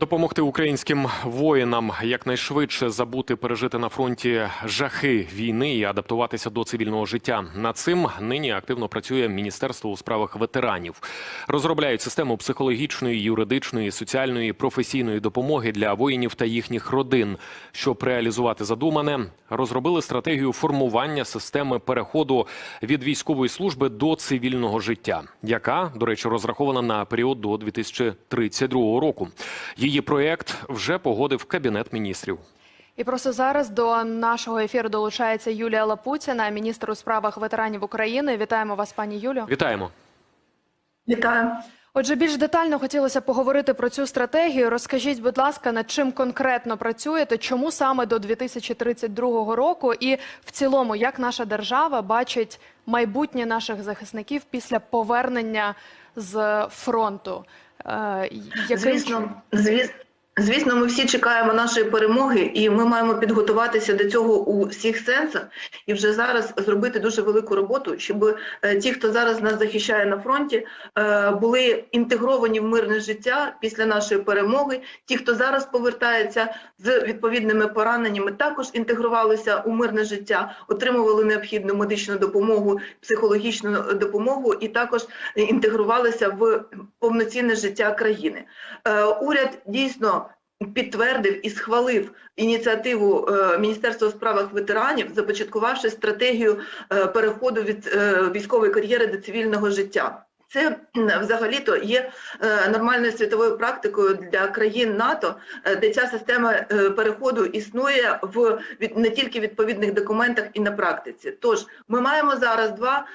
Допомогти українським воїнам якнайшвидше забути пережити на фронті жахи війни і адаптуватися до цивільного життя. Над цим нині активно працює Міністерство у справах ветеранів. Розробляють систему психологічної, юридичної, соціальної, професійної допомоги для воїнів та їхніх родин. Щоб реалізувати задумане, розробили стратегію формування системи переходу від військової служби до цивільного життя, яка, до речі, розрахована на період до 2032 року. Її проєкт вже погодив Кабінет міністрів. І просто зараз до нашого ефіру долучається Юлія Лапутіна, міністр у справах ветеранів України. Вітаємо вас, пані Юлю. Вітаємо. Вітаю. Отже, більш детально хотілося поговорити про цю стратегію. Розкажіть, будь ласка, над чим конкретно працюєте, чому саме до 2032 року, і в цілому, як наша держава бачить майбутнє наших захисників після повернення з фронту? Яким Звісно, звісно. Звісно, ми всі чекаємо нашої перемоги, і ми маємо підготуватися до цього у всіх сенсах і вже зараз зробити дуже велику роботу, щоб е, ті, хто зараз нас захищає на фронті, е, були інтегровані в мирне життя після нашої перемоги. Ті, хто зараз повертається з відповідними пораненнями, також інтегрувалися у мирне життя, отримували необхідну медичну допомогу, психологічну допомогу і також інтегрувалися в повноцінне життя країни. Е, Уряд дійсно підтвердив і схвалив ініціативу е, Міністерства у справах ветеранів, започаткувавши стратегію е, переходу від е, військової кар'єри до цивільного життя. Це взагалі-то є нормальною світовою практикою для країн НАТО, де ця система переходу існує в від не тільки в відповідних документах і на практиці. Тож ми маємо зараз два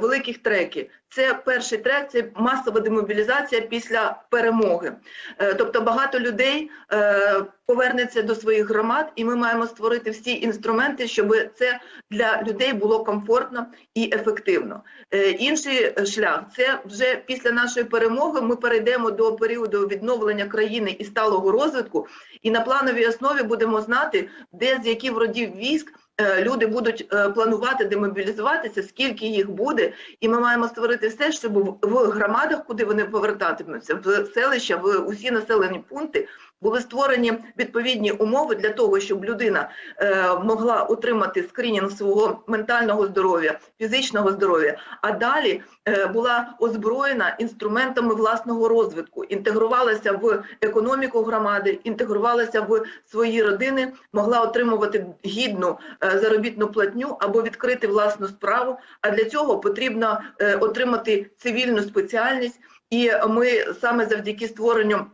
великих треки. Це перший трек, це масова демобілізація після перемоги. Е, Тобто багато людей е, повернеться до своїх громад, і ми маємо створити всі інструменти, щоб це для людей було комфортно і ефективно. Е, Інший шлях це вже після нашої перемоги. Ми перейдемо до періоду відновлення країни і сталого розвитку, і на плановій основі будемо знати, де з яких родів військ. Е, Люди будуть е, планувати демобілізуватися, скільки їх буде, і ми маємо створити все, щоб в- в громадах, куди вони повертатимуться, в селища, в усі населені пункти були створені відповідні умови для того, щоб людина е, могла отримати скринінг свого ментального здоров'я, фізичного здоров'я, а далі е, була озброєна інструментами власного розвитку, інтегрувалася в економіку громади, інтегрувалася в свої родини, могла отримувати гідну е, заробітну платню або відкрити власну справу. А для цього потрібно е, отримати цивільну спеціальність, і ми саме завдяки створенню.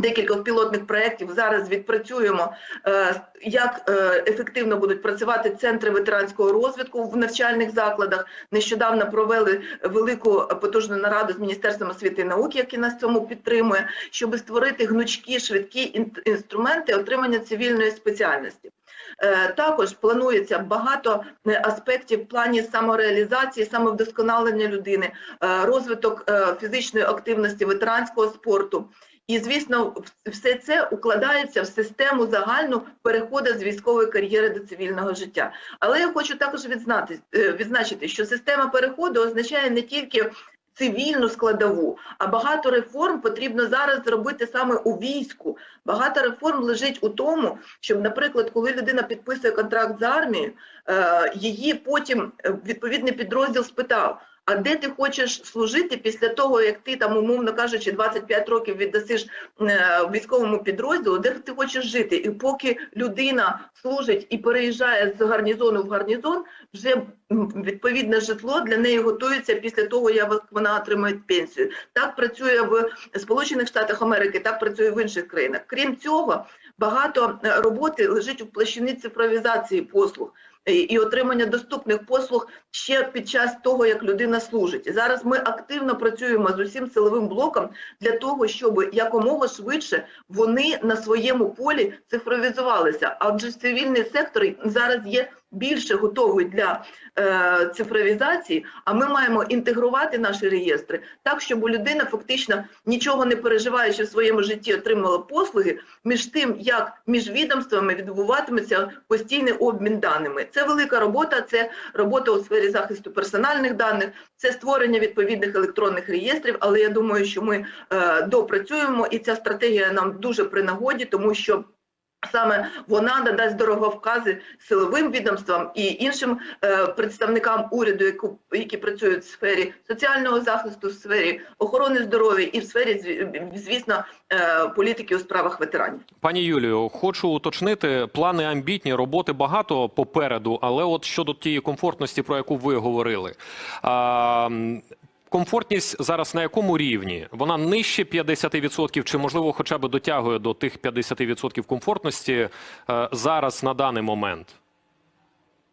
Декількох пілотних проєктів зараз відпрацюємо, е, як е, ефективно будуть працювати центри ветеранського розвитку в навчальних закладах. Нещодавно провели велику потужну нараду з міністерством освіти і науки, який нас цьому підтримує, щоб створити гнучкі швидкі інструменти отримання цивільної спеціальності. Е, Також планується багато аспектів в плані самореалізації, самовдосконалення людини, розвиток фізичної активності, ветеранського спорту. І звісно, все це укладається в систему загальну переходу з військової кар'єри до цивільного життя. Але я хочу також е, відзначити, що система переходу означає не тільки цивільну складову, а багато реформ потрібно зараз зробити саме у війську. Багато реформ лежить у тому, щоб, наприклад, коли людина підписує контракт з армією, е, її потім е, відповідний підрозділ спитав. А де ти хочеш служити після того, як ти там, умовно кажучи, 25 років віддасиш е, військовому підрозділу, де ти хочеш жити? І поки людина служить і переїжджає з гарнізону в гарнізон, вже відповідне житло для неї готується після того, як вона отримає пенсію. Так працює в Сполучених Штатах Америки, так працює в інших країнах. Крім цього, багато е, роботи лежить у площині цифровізації послуг і- отримання доступних послуг ще під час того, як людина служить. І зараз ми активно працюємо з усім силовим блоком для того, щоб якомога швидше вони на своєму полі цифровізувалися. Адже цивільний сектор зараз є більше готовий для е, цифровізації, а ми маємо інтегрувати наші реєстри так, щоб людина фактично нічого не переживаючи в своєму житті, отримала послуги між тим, як між відомствами відбуватиметься постійний обмін даними. Це велика робота, це робота у сфері захисту персональних даних, це створення відповідних електронних реєстрів. Але я думаю, що ми е, допрацюємо, і ця стратегія нам дуже при нагоді, тому що. Саме вона надасть дороговкази силовим відомствам і іншим е, представникам уряду, яку- які працюють в сфері соціального захисту, в сфері охорони здоров'я і в сфері, зв- звісно, е, політики у справах ветеранів. Пані Юлію, хочу уточнити, плани амбітні, роботи багато попереду, але от щодо тієї комфортності, про яку ви говорили. А, комфортність зараз на якому рівні? Вона нижче 50% чи, можливо, хоча б дотягує до тих 50% комфортності е, зараз на даний момент?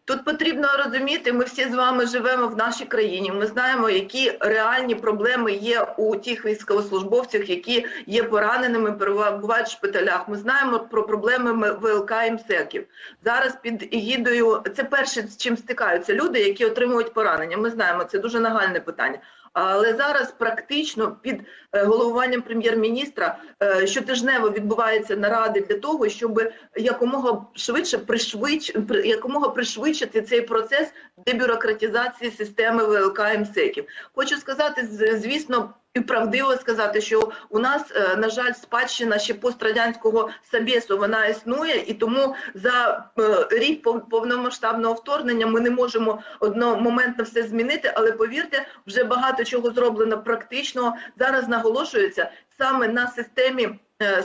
Тут потрібно розуміти, ми всі з вами живемо в нашій країні. Ми знаємо, які реальні проблеми є у тих військовослужбовців, які є пораненими, перебувають в шпиталях. Ми знаємо про проблеми ВЛК і МСЕКів. Зараз під егідою це перше, з чим стикаються люди, які отримують поранення. Ми знаємо, це дуже нагальне питання. Але зараз практично під е, головуванням прем'єр-міністра е, щотижнево відбуваються наради для того, щоб якомога швидше пришвидш якомога пришвидшити цей процес дебюрократизації системи ВЛК МСЕКів. Хочу сказати, звісно. Правдиво сказати, що у нас, е, на жаль, спадщина ще пострадянського Сабєсу вона існує, і тому за е, рік пов- повномасштабного вторгнення ми не можемо одномоментно все змінити. Але повірте, вже багато чого зроблено практично. Зараз наголошується саме на системі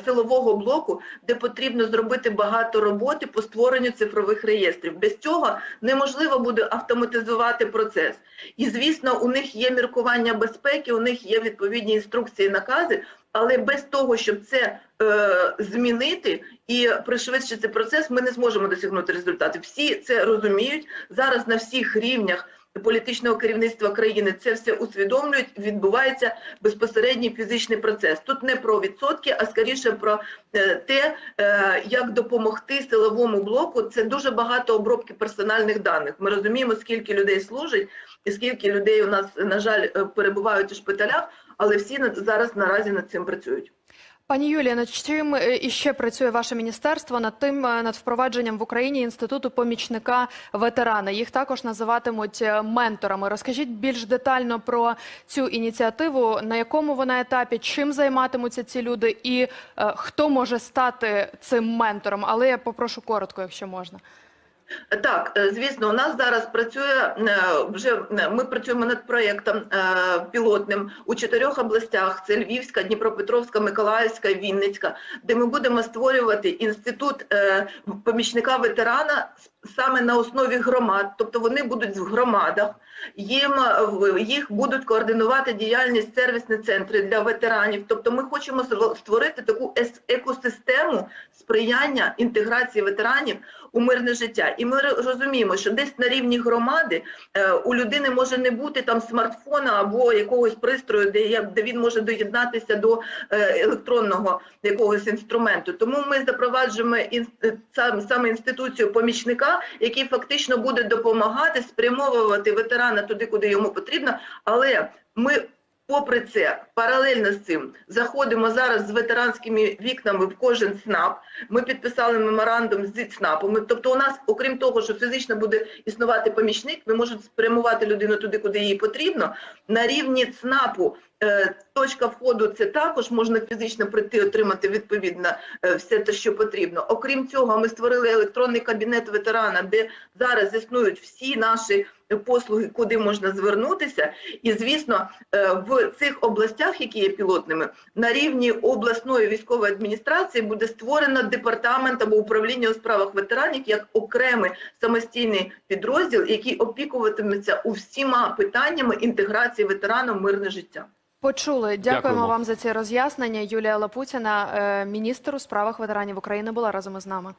силового блоку, де потрібно зробити багато роботи по створенню цифрових реєстрів. Без цього неможливо буде автоматизувати процес. І звісно, у них є міркування безпеки, у них є відповідні інструкції, накази. Але без того, щоб це е, змінити і пришвидшити процес, ми не зможемо досягнути результатів. Всі це розуміють зараз на всіх рівнях політичного керівництва країни. Це все усвідомлюють. Відбувається безпосередній фізичний процес. Тут не про відсотки, а скоріше про е, те, е, як допомогти силовому блоку. Це дуже багато обробки персональних даних. Ми розуміємо, скільки людей служить, і скільки людей у нас на жаль е, перебувають у шпиталях, але всі зараз наразі над цим працюють. Пані Юлія, над чим е, іще працює ваше міністерство над тим е, над впровадженням в Україні інституту помічника ветерана? Їх також називатимуть е, менторами. Розкажіть більш детально про цю ініціативу, на якому вона етапі, чим займатимуться ці люди, і е, хто може стати цим ментором? Але я попрошу коротко, якщо можна. Так, е, звісно, у нас зараз працює е, вже е, ми працюємо над проєктом пілотним у чотирьох областях: це Львівська, Дніпропетровська, Миколаївська, Вінницька, де ми будемо створювати інститут помічника ветерана с- саме на основі громад, тобто вони будуть в громадах. Їм е, їх будуть координувати діяльність сервісні центри для ветеранів. Тобто, ми хочемо створити таку екосистему сприяння інтеграції ветеранів у мирне життя. І ми розуміємо, що десь на рівні громади е, у людини може не бути там смартфона або якогось пристрою, де, де він може доєднатися до е, електронного якогось інструменту. Тому ми запроваджуємо сам, саме інституцію помічника, який фактично буде допомагати спрямовувати ветерана туди, куди йому потрібно. Але ми Попри це, паралельно з цим заходимо зараз з ветеранськими вікнами в кожен СНАП. Ми підписали меморандум з ЦНАПами. Тобто, у нас, окрім того, що фізично буде існувати помічник, ми можемо спрямувати людину туди, куди їй потрібно. На рівні ЦНАПу точка входу це також можна фізично прийти, отримати відповідно е, все те, що потрібно. Окрім цього, ми створили електронний кабінет ветерана, де зараз існують всі наші послуги, куди можна звернутися. І звісно, е, в цих областях, які є пілотними, на рівні обласної військової адміністрації буде створено департамент або управління у справах ветеранів як окремий самостійний підрозділ, який опікуватиметься усіма питаннями інтеграції ветерана в мирне життя. Почули. Дякуємо, Дякуємо. вам за ці роз'яснення. Юлія Лапутіна, е, міністр у справах ветеранів України, була разом із нами.